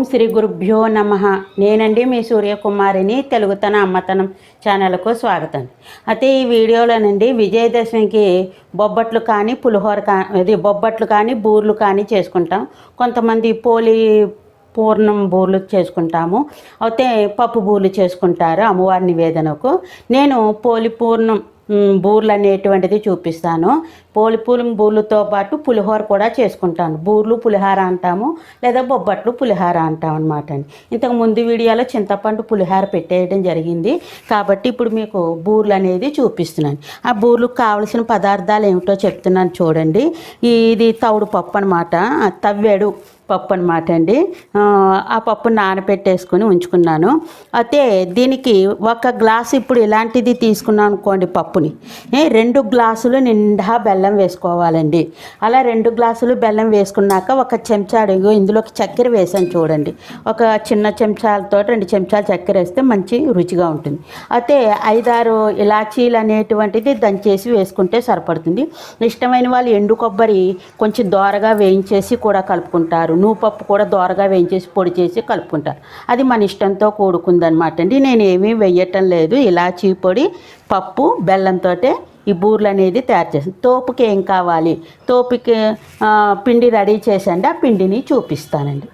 ఓం శ్రీ గురుభ్యో నమ. నేనండి మీ సూర్యకుమారిని తెలుగుతన అమ్మతనం ఛానల్కు స్వాగతం. అయితే ఈ వీడియోలోనండి విజయదశమికి బొబ్బట్లు కానీ పులిహోర కా ఇది బొబ్బట్లు కానీ బూర్లు కానీ చేసుకుంటాం. కొంతమంది పోలి పూర్ణం బూర్లు చేసుకుంటాము. అయితే పప్పు బూర్లు చేసుకుంటారు అమ్మవారి నివేదనకు. నేను పోలి పూర్ణం బూర్లు అనేటువంటిది చూపిస్తాను. పోలి పూల బూర్లతో పాటు పులిహోర కూడా చేసుకుంటాను. బూర్లు పులిహార అంటాము లేదా బొబ్బట్లు పులిహార అంటాం అనమాట అండి. ఇంతకు ముందు వీడియోలో చింతపండు పులిహార పెట్టేయడం జరిగింది. కాబట్టి ఇప్పుడు మీకు బూర్లు అనేది చూపిస్తున్నాను. ఆ బూర్లకు కావలసిన పదార్థాలు ఏమిటో చెప్తున్నాను చూడండి. ఇది తవుడు పప్పు అనమాట తవ్వేడు. పప్పు అనమాట అండి. ఆ, పప్పు నానబెట్టేసుకొని ఉంచుకున్నాను. అయితే దీనికి ఒక గ్లాసు ఇప్పుడు ఇలాంటిది తీసుకున్నాను అనుకోండి పప్పుని. రెండు గ్లాసులు నిండా బెల్లం వేసుకోవాలండి. అలా రెండు గ్లాసులు బెల్లం వేసుకున్నాక ఒక చెంచాడు ఇగో ఇందులోకి చక్కెర వేసాను చూడండి. ఒక చిన్న చెంచాలతో రెండు చెంచాలు చక్కెర వేస్తే మంచి రుచిగా ఉంటుంది. అయితే ఐదారు ఇలాచీలు అనేటువంటిది దంచేసి వేసుకుంటే సరిపడుతుంది. ఇష్టమైన వాళ్ళు ఎండు కొబ్బరి కొంచెం దోరగా వేయించేసి కూడా కలుపుకుంటారు. నువ్వుపప్పు కూడా దోరగా వేయించేసి పొడి చేసి కలుపుకుంటారు. అది మన ఇష్టంతో కూడుకుందనమాట అండి. నేను ఏమీ వేయటం లేదు. ఇలాచీ పొడి పప్పు బెల్లంతో ఈ బూర్లు అనేది తయారు చేస్తాను. తోపుకి ఏం కావాలి? తోపుకి పిండి రెడీ చేసండి ఆ పిండిని చూపిస్తానండి ఆ,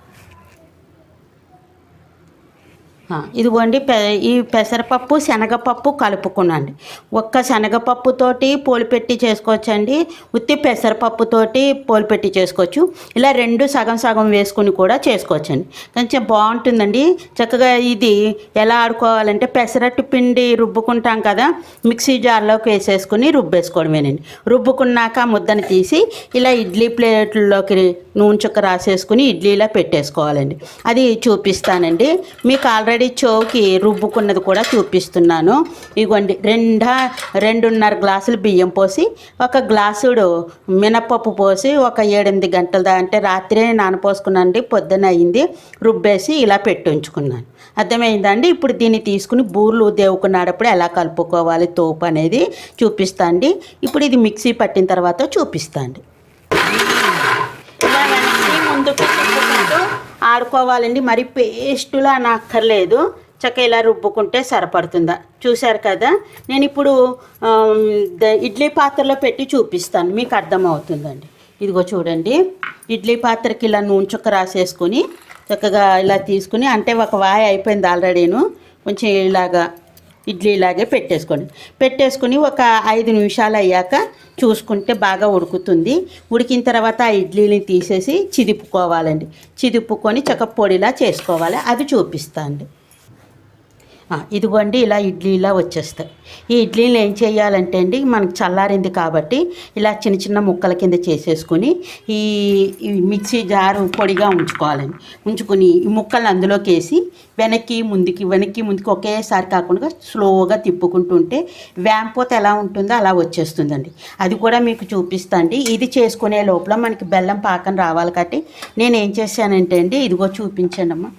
ఇదిగోండి పె ఈ పెసరపప్పు శనగపప్పు కలుపుకున్నాండి ఒక్క శనగపప్పుతోటి పోలిపెట్టి చేసుకోవచ్చండి. ఉత్తి పెసరపప్పుతోటి పోలిపెట్టి చేసుకోవచ్చు. ఇలా రెండు సగం సగం వేసుకుని కూడా చేసుకోవచ్చండి. కొంచెం బాగుంటుందండి. చక్కగా ఇది ఎలా ఆడుకోవాలంటే పెసరట్టు పిండి రుబ్బుకుంటాం కదా మిక్సీ జార్లోకి వేసేసుకుని రుబ్బేసుకోవడమేనండి. రుబ్బుకున్నాక ముద్దను తీసి ఇలా ఇడ్లీ ప్లేట్లలోకి నూనె చుక్క రాసేసుకుని ఇడ్లీలా పెట్టేసుకోవాలండి. అది చూపిస్తానండి. మీకు ఆల్రెడీ చోకి రుబ్బుకున్నది కూడా చూపిస్తున్నాను. ఇగోండి రెండా రెండున్నర గ్లాసులు బియ్యం పోసి ఒక గ్లాసుడు మినపప్పు పోసి ఒక ఏడెనిమిది గంటల దా అంటే రాత్రే నానపోసుకున్నానండి పొద్దున అయింది రుబ్బేసి ఇలా పెట్టి ఉంచుకున్నాను. అర్థమైందండి? ఇప్పుడు దీన్ని తీసుకుని బూర్లు దేవుకున్నాడప్పుడు ఎలా కలుపుకోవాలి తోపు అనేది చూపిస్తా అండి ఇప్పుడు ఇది మిక్సీ పట్టిన తర్వాత చూపిస్తా అండి ఇలా వెనక్కి ముందుకు తిప్పుకుంటూ ఆడుకోవాలండి మరి పేస్టులా అక్కర్లేదు చక్క ఇలా రుబ్బుకుంటే సరిపడుతుందా? చూశారు కదా? నేను ఇప్పుడు ద- ఇడ్లీ పాత్రలో పెట్టి చూపిస్తాను మీకు అర్థమవుతుందండి. ఇదిగో చూడండి ఇడ్లీ పాత్రకి ఇలా నూనె చుక్క రాసేసుకొని చక్కగా ఇలా తీసుకుని అంటే ఒక వాయి అయిపోయింది ఆల్రెడీను. కొంచెం ఇలాగా ఇడ్లీ ఇలాగే పెట్టేసుకోండి. పెట్టేసుకుని ఒక ఐదు నిమిషాలు అయ్యాక చూసుకుంటే బాగా ఉడుకుతుంది. ఉడికిన తర్వాత ఆ ఇడ్లీని తీసేసి చిదుపుకోవాలండి. చిదుపుకొని చక్క పొడిలా చేసుకోవాలి. అది చూపిస్తాండి. ఇదిగోండి ఇలా ఇడ్లీలా వచ్చేస్తాయి. ఈ ఇడ్లీలు ఏం చేయాలంటే అండి మనకు చల్లారింది కాబట్టి ఇలా చిన్న చిన్న ముక్కల కింద చేసేసుకుని ఈ మిక్సీ జారు పొడిగా ఉంచుకోవాలండి. ఉంచుకుని ఈ ముక్కలు అందులోకి వేసి వెనక్కి ముందుకి వెనక్కి ముందుకి ఒకేసారి కాకుండా స్లోగా తిప్పుకుంటుంటే వేంపోత ఎలా ఉంటుందో అలా వచ్చేస్తుందండి. అది కూడా మీకు చూపిస్తాండి ఇది చేసుకునే లోపల మనకి బెల్లం పాకం రావాలి కాబట్టి నేను ఏం చేశానంటే అండి ఇదిగో చూపించండి అమ్మా.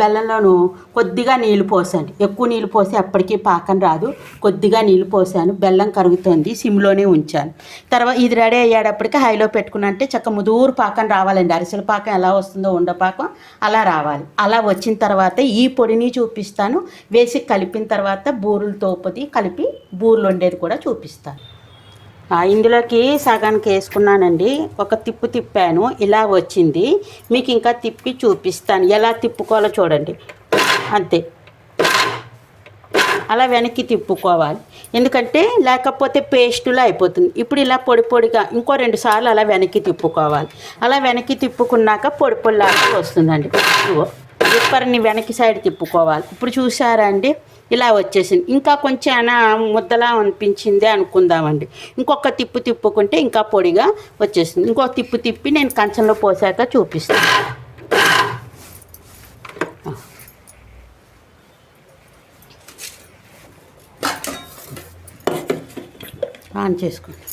బెల్లంలోను కొద్దిగా నీళ్ళు పోసాను. ఎక్కువ నీళ్ళు పోసి అప్పటికి పాకం రాదు. కొద్దిగా నీళ్ళు పోసాను. బెల్లం కరుగుతుంది. సిమ్లోనే ఉంచాను. తర్వాత ఇది రెడీ అయ్యేటప్పటికి హైలో పెట్టుకున్నా అంటే చక్క ముదూరు పాకం రావాలండి. అరిసెల పాకం ఎలా వస్తుందో ఉండపాకం అలా రావాలి. అలా వచ్చిన తర్వాత తర్వాత ఈ పొడిని చూపిస్తాను. వేసి కలిపిన తర్వాత బూరెలు తోపది కలిపి బూరెలు వండేది కూడా చూపిస్తాను. ఇందులోకి సగానికి వేసుకున్నానండి. ఒక తిప్పు తిప్పాను. ఇలా వచ్చింది. మీకు ఇంకా తిప్పి చూపిస్తాను. ఎలా తిప్పుకోవాలో చూడండి. అంతే. అలా వెనక్కి తిప్పుకోవాలి. ఎందుకంటే లేకపోతే పేస్టులా అయిపోతుంది. ఇప్పుడు ఇలా పొడి పొడిగా ఇంకో రెండు సార్లు అలా వెనక్కి తిప్పుకోవాలి. అలా వెనక్కి తిప్పుకున్నాక పొడి పొడిలాగా వస్తుందండి. విప్పర్ని వెనక్కి సైడ్ తిప్పుకోవాలి. ఇప్పుడు చూసారా అండి ఇలా వచ్చేసింది. ఇంకా కొంచెం అయినా ముద్దలా అనిపించిందే అనుకుందామండి. ఇంకొక తిప్పు తిప్పుకుంటే ఇంకా పొడిగా వచ్చేసింది. ఇంకొక తిప్పు తిప్పి నేను కంచంలో పోసాక చూపిస్తాను. ఆన్ చేసుకోండి.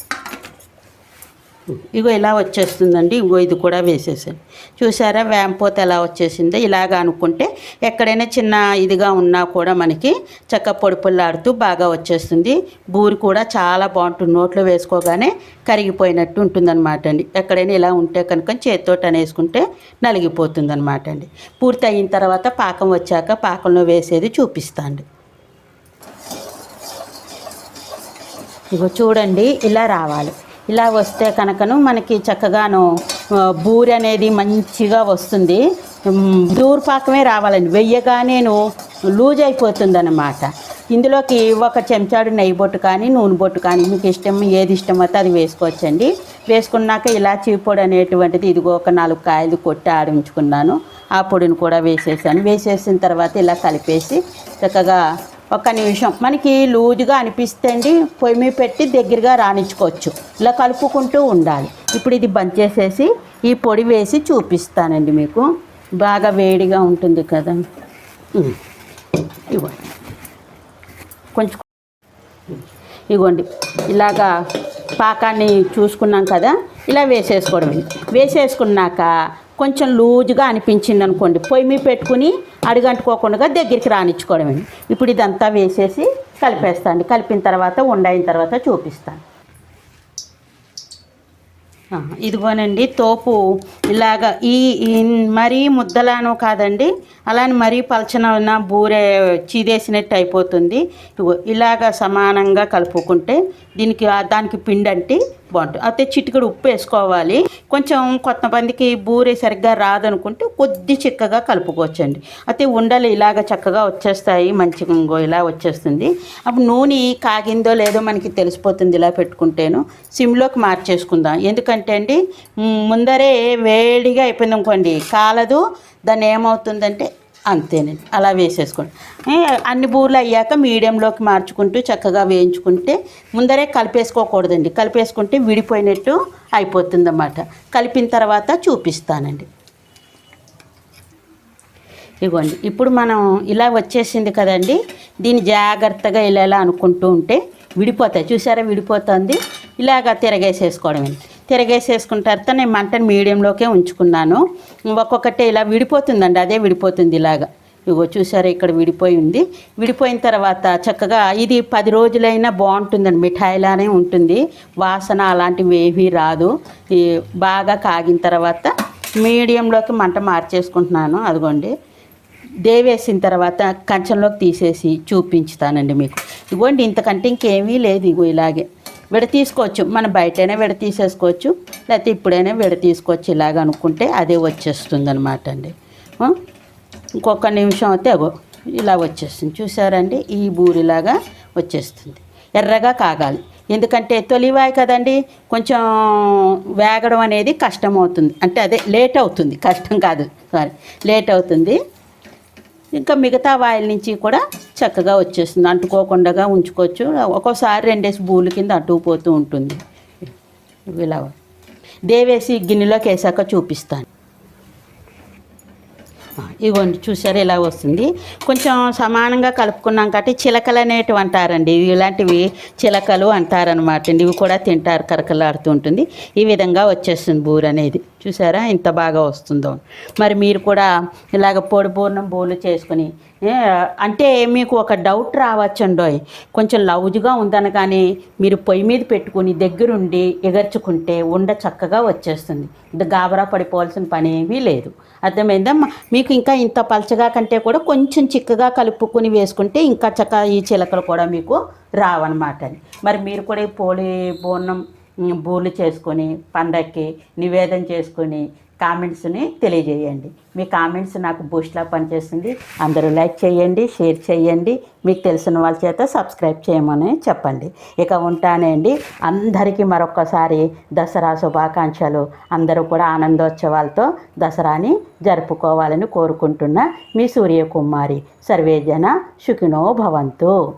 ఇగో ఇలా వచ్చేస్తుందండి. ఇగో ఇది కూడా వేసేసాను చూసారా? వేంపోత ఎలా వచ్చేసిందో ఇలాగ అనుకుంటే ఎక్కడైనా చిన్న ఇదిగా ఉన్నా కూడా మనకి చక్క పొడిపుల్లాడుతూ బాగా వచ్చేస్తుంది. బూరి కూడా చాలా బాగుంటుంది. నోట్లో వేసుకోగానే కరిగిపోయినట్టు ఉంటుందన్నమాట అండి. ఎక్కడైనా ఇలా ఉంటే కనుక చేతితోటి అనేసుకుంటే నలిగిపోతుందన్నమాట అండి. పూర్తి అయిన తర్వాత పాకం వచ్చాక పాకంలో వేసేది చూపిస్తాండి ఇగో చూడండి ఇలా రావాలి. ఇలా వస్తే కనుకను మనకి చక్కగాను బూరి అనేది మంచిగా వస్తుంది. దూర్పాకమే రావాలండి. వెయ్యగానేను లూజ్ అయిపోతుంది అన్నమాట ఇందులోకి ఒక చెంచాడు నెయ్యి బొట్టు కానీ నూనె బొట్టు కానీ మీకు ఇష్టం ఏది ఇష్టమైతే అది వేసుకోవచ్చండి. వేసుకున్నాక ఇలాచీ పొడి అనేటువంటిది ఇదిగో ఒక నాలుగు కాయలు కొట్టి ఆడించుకున్నాను. ఆ పొడిని కూడా వేసేసాను. వేసేసిన తర్వాత ఇలా కలిపేసి చక్కగా ఒక నిమిషం. మనకి లూజుగా అనిపిస్తే అండి పొయ్యి మీద పెట్టి దగ్గరగా రాణించుకోవచ్చు. ఇలా కలుపుకుంటూ ఉండాలి. ఇప్పుడు ఇది బంద్ చేసేసి ఈ పొడి వేసి చూపిస్తానండి మీకు. బాగా వేడిగా ఉంటుంది కదా. ఇవ్వండి. కొంచెం ఇగోండి ఇలాగా పాకాన్ని చూసుకున్నాం కదా ఇలా వేసేసుకోవడం వేసేసుకున్నాక కొంచెం లూజుగా అనిపించింది అనుకోండి. పొయ్యి మీద పెట్టుకుని అడుగంటుకోకుండా దగ్గరికి రానిచ్చుకోవడమే. ఇప్పుడు ఇదంతా వేసేసి కలిపేస్తాను కలిపిన తర్వాత ఉండయిన తర్వాత చూపిస్తాను. ఇదిగోనండి తోపు. ఇలాగ ఈ ఈ మరీ ముద్దలాను కాదండి. అలానే మరీ పలచన బూరె చీదేసినట్టు అయిపోతుంది. ఇలాగ సమానంగా కలుపుకుంటే దీనికి దానికి పిండి అంటే బాగుంటుంది. అయితే చిటికడు ఉప్పు వేసుకోవాలి. కొంచెం కొంతమందికి బూరె సరిగ్గా రాదనుకుంటే కొద్ది చిక్కగా కలుపుకోవచ్చండి. అయితే ఉండలు ఇలాగ చక్కగా వచ్చేస్తాయి. మంచిగా ఇంగో ఇలా వచ్చేస్తుంది. అప్పుడు నూనె కాగిందో లేదో మనకి తెలిసిపోతుంది ఇలా పెట్టుకుంటేను. సిమ్లోకి మార్చేసుకుందాం. ఎందుకంటే అండి ముందరే వేడిగా అయిపోయింది అనుకోండి కాలదు. దాన్ని ఏమవుతుందంటే అంతేనండి. అలా వేసేసుకోండి. అన్ని బూర్లు అయ్యాక మీడియంలోకి మార్చుకుంటూ చక్కగా వేయించుకుంటే ముందరే కలిపేసుకోకూడదండి. కలిపేసుకుంటే విడిపోయినట్టు అయిపోతుందన్నమాట. కలిపిన తర్వాత చూపిస్తానండి. ఇగోండి. ఇప్పుడు మనం ఇలా వచ్చేసింది కదండి. దీన్ని జాగ్రత్తగా ఇలా ఇలా అనుకుంటూ ఉంటే విడిపోతాయి. చూసారా? విడిపోతుంది. ఇలాగ తిరగేసేసుకోవడం అండి తర్వాత నేను మంటను మీడియంలోకే ఉంచుకున్నాను. ఒక్కొక్కటే ఇలా విడిపోతుందండి అదే విడిపోతుంది ఇలాగా. ఇగో చూసారా ఇక్కడ విడిపోయి ఉంది. విడిపోయిన తర్వాత చక్కగా ఇది పది రోజులైనా బాగుంటుందండి మిఠాయిలానే ఉంటుంది. వాసన అలాంటివి ఏమీ రాదు. ఈ బాగా కాగిన తర్వాత మీడియంలోకి మంట మార్చేసుకుంటున్నాను అదిగోండి. దేవేసిన తర్వాత కంచంలోకి తీసేసి చూపించుతానండి మీకు. ఇగోండి ఇంతకంటే ఇంకేమీ లేదు ఇగో ఇలాగే. విడ తీసుకోవచ్చు. మనం బయటైనా విడ తీసేసుకోవచ్చు. లేకపోతే ఇప్పుడైనా విడ తీసుకోవచ్చు. ఇలాగ అనుకుంటే అదే వచ్చేస్తుంది అనమాట అండి ఇంకొక నిమిషం అయితే అగో ఇలా వచ్చేస్తుంది. చూసారండి ఈ బూరిలాగా వచ్చేస్తుంది. ఎర్రగా కాగాలి. ఎందుకంటే తొలివాయి కదండి కొంచెం వేగడం అనేది కష్టం అవుతుంది అంటే అదే లేట్ అవుతుంది. కష్టం కాదు. సారీ లేట్ అవుతుంది. ఇంకా మిగతా వాయిల్ నుంచి కూడా చక్కగా వచ్చేస్తుంది. అంటుకోకుండా ఉంచుకోవచ్చు. ఒక్కోసారి రెండేసి బూలు కింద అట్టుకుపోతూ ఉంటుంది. ఇలా. దేవేసి గిన్నెలోకి వేసాక చూపిస్తాను. ఇగోండి చూసారు ఇలా వస్తుంది. కొంచెం సమానంగా కలుపుకున్నాం కాబట్టి చిలకలు అనేటివి అంటారండి. ఇలాంటివి చిలకలు అంటారనమాట అండి. ఇవి కూడా తింటారు కరకలాడుతూ ఉంటుంది. ఈ విధంగా వచ్చేస్తుంది బూర అనేది చూసారా? ఇంత బాగా వస్తుందో. మరి మీరు కూడా ఇలాగ పొడి పూర్ణం బోలు చేసుకుని అంటే మీకు ఒక డౌట్ రావచ్చండోయ్. కొంచెం లౌజుగా ఉందనగానే మీరు పొయ్యి మీద పెట్టుకుని దగ్గరుండి ఎగర్చుకుంటే ఉండ చక్కగా వచ్చేస్తుంది. గాబరా పడిపోవాల్సిన పని ఏమీ లేదు. అర్థమైందా మీకు ఇంకా ఇంత పలచగా కంటే కూడా కొంచెం చిక్కగా కలుపుకొని వేసుకుంటే ఇంకా చక్కగా ఈ చిలకలు కూడా మీకు రావన్నమాట మరి మీరు కూడా ఈ పోలి బోనం బూర్లు చేసుకొని పండక్కి నివేదన చేసుకొని కామెంట్స్ని తెలియజేయండి. మీ కామెంట్స్ నాకు బూస్ట్లా పనిచేస్తుంది. అందరూ లైక్ చేయండి షేర్ చేయండి. మీకు తెలిసిన వాళ్ళ చేత సబ్స్క్రైబ్ చేయమని చెప్పండి. ఇక ఉంటానండి. అందరికీ మరొకసారి దసరా శుభాకాంక్షలు. అందరూ కూడా ఆనందోత్సవాలతో దసరాని జరుపుకోవాలని కోరుకుంటున్న మీ సూర్యకుమారి. సర్వేజన సుఖినో భవంతు.